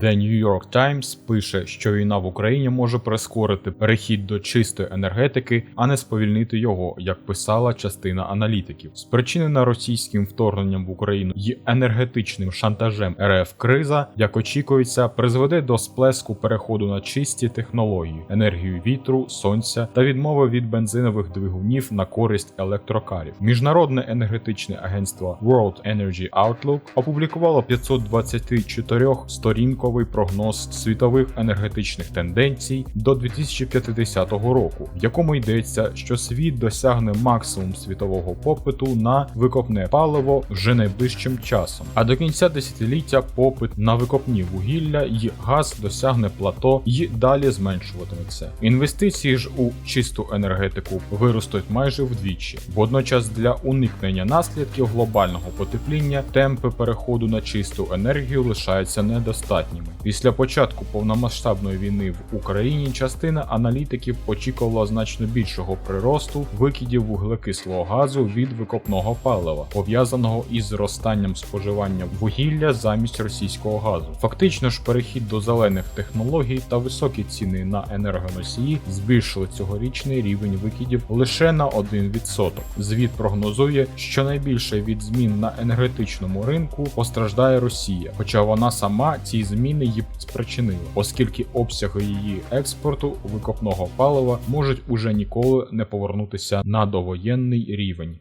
The New York Times пише, що війна в Україні може прискорити перехід до чистої енергетики, а не сповільнити його, як писала частина аналітиків. Спричинена російським вторгненням в Україну і енергетичним шантажем РФ криза, як очікується, призведе до сплеску переходу на чисті технології, енергію вітру, сонця та відмови від бензинових двигунів на користь електрокарів. Міжнародне енергетичне агентство World Energy Outlook опублікувало 524 сторінковий прогноз світових енергетичних тенденцій до 2050 року, в якому йдеться, що світ досягне максимум світового попиту на викопне паливо вже найближчим часом. А до кінця десятиліття попит на викопні вугілля і газ досягне плато і далі зменшуватиметься. Інвестиції ж у чисту енергетику виростуть майже вдвічі. Водночас для уникнення наслідків глобального потепління темпи переходу на чисту енергію лишаються недостатніми. Після початку повномасштабної війни в Україні частина аналітиків очікувала значно більшого приросту викидів вуглекислого газу від викопного палива, пов'язаного із зростанням споживання вугілля замість російського газу. Фактично ж, перехід до зелених технологій та високі ціни на енергоносії збільшили цьогорічний рівень викидів лише на 1%. Звіт прогнозує, що найбільше від змін на енергетичному ринку постраждає Росія, хоча вона сама ці зміни її спричинили, оскільки обсяги її експорту викопного палива можуть уже ніколи не повернутися на довоєнний рівень.